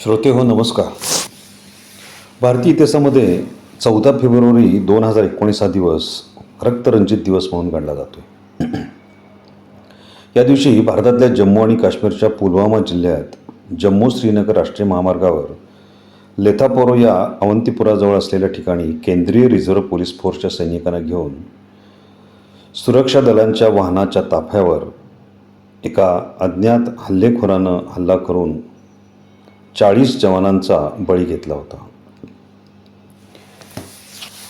श्रोते हो नमस्कार. भारतीय इतिहासामध्ये चौदा फेब्रुवारी दोन हजार एकोणीस हा दिवस रक्तरंजित दिवस म्हणून गणला जातो या दिवशी भारतातल्या जम्मू आणि काश्मीरच्या पुलवामा जिल्ह्यात जम्मू श्रीनगर राष्ट्रीय महामार्गावर लेथापोरो या अवंतीपुराजवळ असलेल्या ठिकाणी केंद्रीय रिझर्व्ह पोलीस फोर्सच्या सैनिकांना घेऊन सुरक्षा दलांच्या वाहनाच्या ताफ्यावर एका अज्ञात हल्लेखोरानं हल्ला करून चाळीस जवानांचा बळी घेतला होता.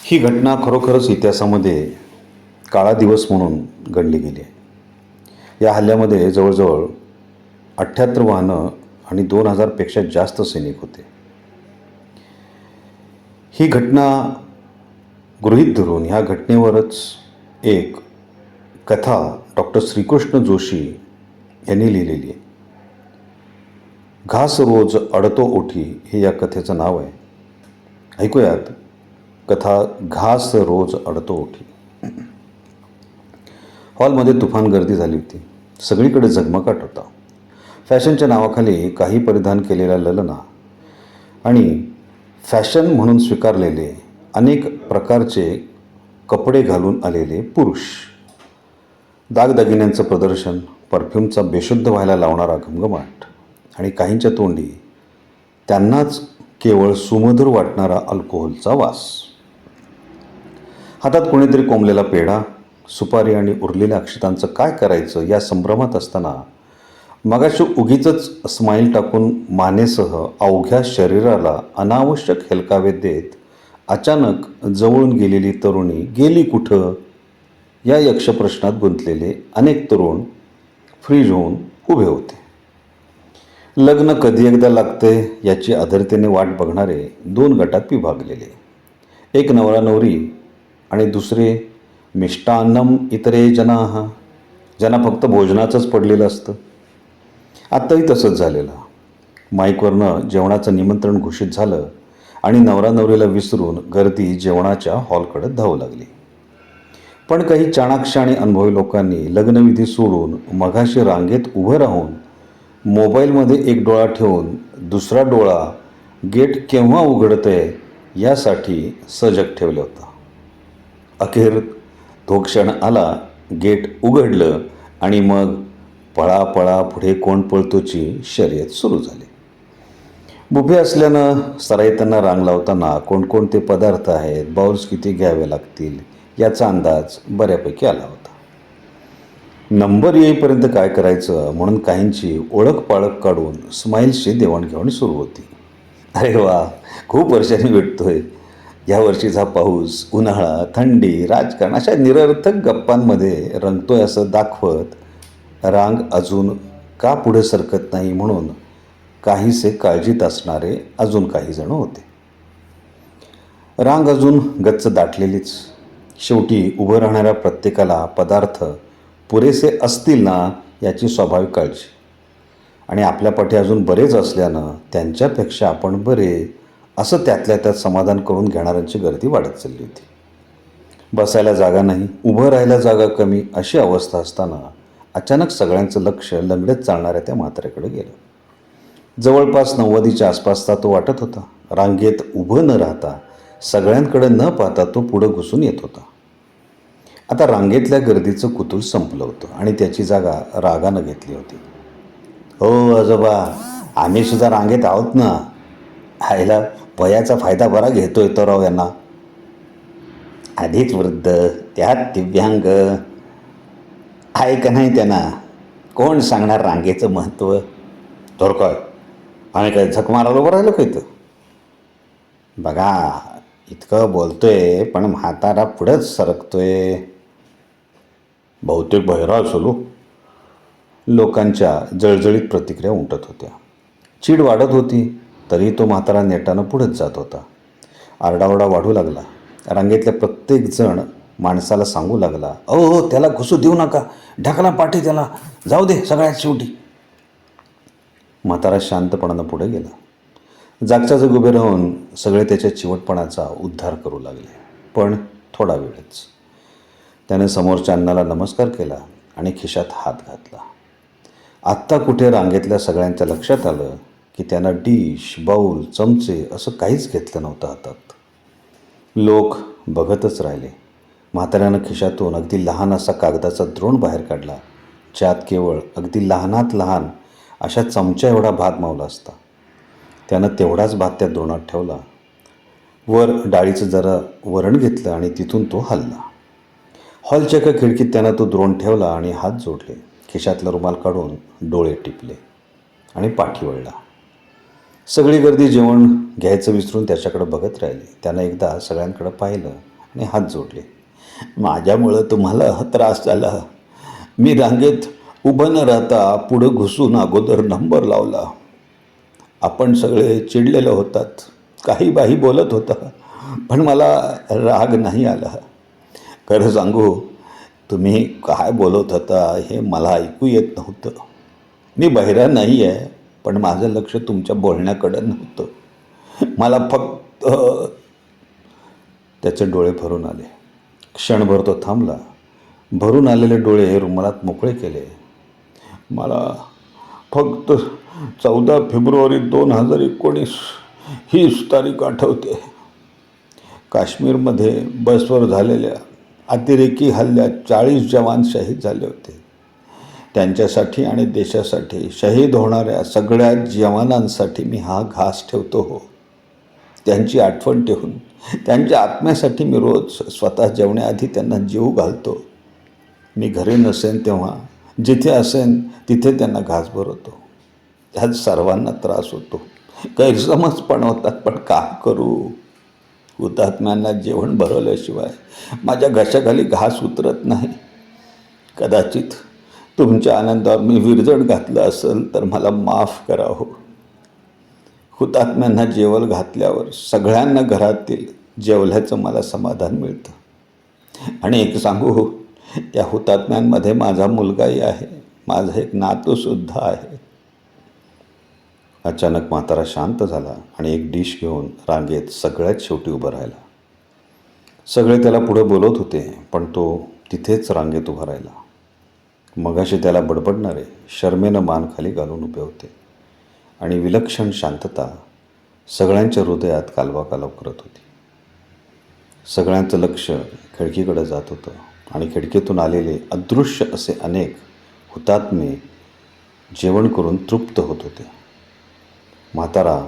ही घटना खरोखरच इतिहासामध्ये काळा दिवस म्हणून गणली गेली आहे. या हल्ल्यामध्ये जवळजवळ अठ्ठ्याहत्तर वाहनं आणि दोन हजारपेक्षा जास्त सैनिक होते. ही घटना गृहीत धरून ह्या घटनेवरच एक कथा डॉक्टर श्रीकृष्ण जोशी यांनी लिहिलेली आहे. घास रोज अडतो ओठी हे या कथेचं नाव आहे. ऐकूयात. कथा घास रोज अडतो ओठी हॉलमध्ये तुफान गर्दी झाली होती. सगळीकडे झगमगाट होता. फॅशनच्या नावाखाली काही परिधान केलेल्या ललना आणि फॅशन म्हणून स्वीकारलेले अनेक प्रकारचे कपडे घालून आलेले पुरुष. दागदागिन्यांचं प्रदर्शन परफ्यूमचा बेशुद्ध व्हायला लावणारा घमघमाट. आणि काहींच्या तोंडी त्यांनाच केवळ सुमधुर वाटणारा अल्कोहोलचा वास. हातात कोणीतरी कोंबलेला पेढा सुपारी आणि उरलेल्या अक्षतांचं काय करायचं या संभ्रमात असताना मगाशी उगीच स्माईल टाकून मानेसह अवघ्या शरीराला अनावश्यक हेलकावे देत अचानक जवळून गेलेली तरुणी गेली कुठं? या यक्षप्रश्नात गुंतलेले अनेक तरुण फ्रीज होऊन उभे होते. लग्न कधी एकदा लागते याची आदरतेने वाट बघणारे दोन गटात विभागलेले. एक नवरा नवरी आणि दुसरे मिष्टान्नम इतरे जना. ज्यांना फक्त भोजनाचंच पडलेलं असतं. आत्ताही तसंच झालेलं. माईकवरनं जेवणाचं निमंत्रण घोषित झालं आणि नवरा नवरीला विसरून गर्दी जेवणाच्या हॉलकडे धावू लागली. पण काही चाणाक्ष आणि अनुभवी लोकांनी लग्नविधी सोडून मघाशी रांगेत उभं राहून मोबाईलमध्ये एक डोळा ठेवून दुसरा डोळा गेट केव्हा उघडतंय यासाठी सजग ठेवलं होतं. अखेर तो क्षण आला गेट उघडलं आणि मग पळा पळा पुढे कोण पळतोची शर्यत सुरू झाली. बुफे असल्यानं सराईतांना रांग लावताना कोणकोणते पदार्थ आहेत बाउल्स किती घ्यावे लागतील याचा अंदाज बऱ्यापैकी आला होता. नंबर येईपर्यंत काय करायचं? म्हणून काहींची ओळख पाळख काढून स्माईल्सची देवाणघेवाण सुरू होती. अरे वा खूप वर्षांनी भेटतोय या वर्षीचा पाऊस उन्हाळा थंडी राजकारण अशा निरर्थक गप्पांमध्ये रंगतोय असं दाखवत रांग अजून का पुढे सरकत नाही म्हणून काहीसे काळजीत असणारे अजून काही जण होते. रांग अजून गच्च दाटलेलीच. शेवटी उभं राहणाऱ्या प्रत्येकाला पदार्थ पुरेसे असतील ना याची स्वाभाविक काळजी. आणि आपल्या पाठी अजून बरेच असल्यानं त्यांच्यापेक्षा आपण बरे असं त्यातल्या त्यात समाधान करून घेणाऱ्यांची गर्दी वाढत चालली होती. बसायला जागा नाही उभं राहायला जागा कमी अशी अवस्था असताना अचानक सगळ्यांचं लक्ष लंगडत चालणाऱ्या त्या म्हाताऱ्याकडे गेलं. जवळपास नव्वदीच्या आसपासचा तो वाटत होता. रांगेत उभं न राहता सगळ्यांकडे न पाहता तो पुढं घुसून येत होता. आता रांगेतल्या गर्दीचं कुतूल संपलं होतं आणि त्याची जागा रागानं घेतली होती. हो आजोबा आम्ही सुद्धा रांगेत आहोत ना. आईला वयाचा फायदा बरा घेतोय तो राव यांना. आधीच वृद्ध त्यात दिव्यांग. आहे का नाही त्यांना? कोण सांगणार रांगेचं महत्त्व? तर काय? आणि काय झक मारायला उभं राहिलं का इथं? बघा इतकं बोलतोय पण म्हातारा पुढंच सरकतोय. बहुतेक बहिरा असलो लोकांच्या जळजळीत प्रतिक्रिया उमटत होत्या. चीड वाढत होती तरी तो म्हातारा नेटानं पुढंच जात होता. आरडाओरडा वाढू लागला. रांगेतल्या प्रत्येक जण माणसाला सांगू लागला अहो हो त्याला घुसू देऊ नका. ढकला पाठी त्याला. जाऊ दे सगळ्यात शेवटी. म्हातारा शांतपणानं पुढे गेला. जागच्या जग उभे राहून सगळे त्याच्या चिवटपणाचा उद्धार करू लागले. पण थोडा वेळच. त्याने समोरच्या अण्णाला नमस्कार केला आणि खिशात हात घातला. आत्ता कुठे रांगेतल्या सगळ्यांच्या लक्षात आलं की त्यांना डिश बाऊल चमचे असं काहीच घेतलं नव्हतं हातात. लोक बघतच राहिले. म्हाताऱ्यानं खिशातून अगदी लहान असा कागदाचा द्रोण बाहेर काढला ज्यात केवळ अगदी लहानात लहान अशा चमच्या एवढा भात मावला असता. त्यानं तेवढाच भात त्या द्रोणात ठेवला. वर डाळीचं जरा वरण घेतलं आणि तिथून तो हलला. हॉलच्या एका खिडकीत त्यानं तो द्रोण ठेवला आणि हात जोडले. खिशातला रुमाल काढून डोळे टिपले आणि पाठी वळला. सगळी गर्दी जेवण घ्यायचं विसरून त्याच्याकडे बघत राहिली. त्यानं एकदा सगळ्यांकडं पाहिलं आणि हात जोडले. माझ्यामुळं तुम्हाला हा त्रास झाला. मी रांगेत उभं न राहता पुढं घुसून अगोदर नंबर लावला. आपण सगळे चिडलेलं होतात. काही बाही बोलत होता. पण मला राग नाही आला. खरं सांगू तुम्ही काय बोलत होता हे मला ऐकू येत नव्हतं. मी बहिरा नाही आहे पण माझं लक्ष तुमच्या बोलण्याकडं नव्हतं. मला फक्त त्याचे डोळे भरून आले. क्षणभर तो थांबला. भरून आलेले डोळे रुमालात मोकळे केले. मला फक्त चौदा फेब्रुवारी दोन हजार एकोणीस हीच तारीख आठवते. काश्मीरमध्ये बसवर झालेल्या अतिरेकी हल्ल्यात चाळीस जवान शहीद झाले होते. त्यांच्यासाठी आणि देशासाठी शहीद होणाऱ्या सगळ्या जवानांसाठी मी हा घास ठेवतो हो. त्यांची आठवण ठेवून त्यांच्या आत्म्यासाठी मी रोज स्वतः जेवण्याआधी त्यांना जीव घालतो. मी घरी नसेन तेव्हा जिथे असेन तिथे त्यांना घास भरवतो. त्यात सर्वांना त्रास होतो. गैरसमज पण होतात पण का करू? हुतात्म्यांना जेवण भरवल्याशिवाय माझ्या घशाखाली घास उतरत नाही. कदाचित तुमच्या आनंदावर मी विरजण घातलं असेल तर मला माफ करा हो. हुतात्म्यांना जेवण घातल्यावर सगळ्यांना घरातील जेवल्याचं मला समाधान मिळतं. आणि एक सांगू हो या हुतात्म्यांमध्ये माझा मुलगाही आहे माझा एक नातूसुद्धा आहे. अचानक म्हातारा शांत झाला आणि एक डिश घेऊन रांगेत सगळ्यात शेवटी उभं राहिला. सगळे त्याला पुढं बोलत होते पण तो तिथेच रांगेत उभा राहिला. मगाशी त्याला बडबडणारे शर्मेनं मान खाली घालून उभे होते आणि विलक्षण शांतता सगळ्यांच्या हृदयात कालवा कालव करत होती. सगळ्यांचं लक्ष खिडकीकडे जात होतं आणि खिडकीतून आलेले अदृश्य असे अनेक हुतात्मे जेवण करून तृप्त होत होते. म्हातारा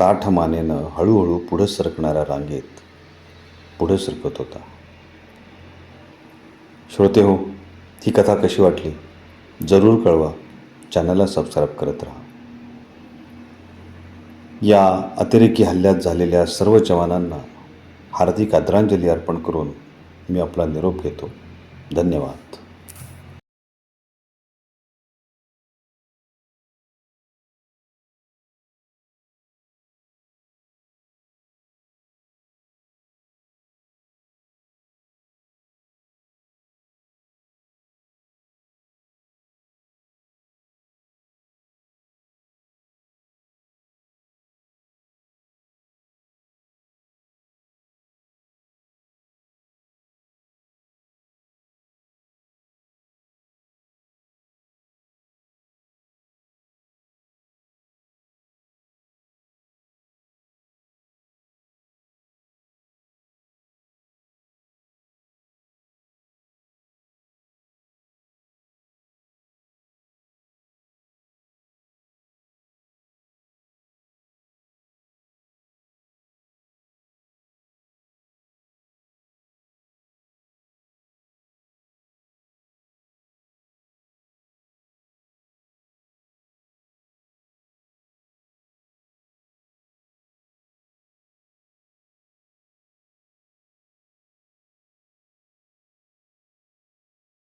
ताठ मानेनं हळूहळू पुढं सरकणाऱ्या रांगेत पुढं सरकत होता. श्रोते हो ही कथा कशी वाटली? जरूर कळवा. चॅनलला सबस्क्राईब करत राहा. या अतिरेकी हल्ल्यात झालेल्या सर्व जवानांना हार्दिक आदरांजली अर्पण करून मी आपला निरोप घेतो. धन्यवाद.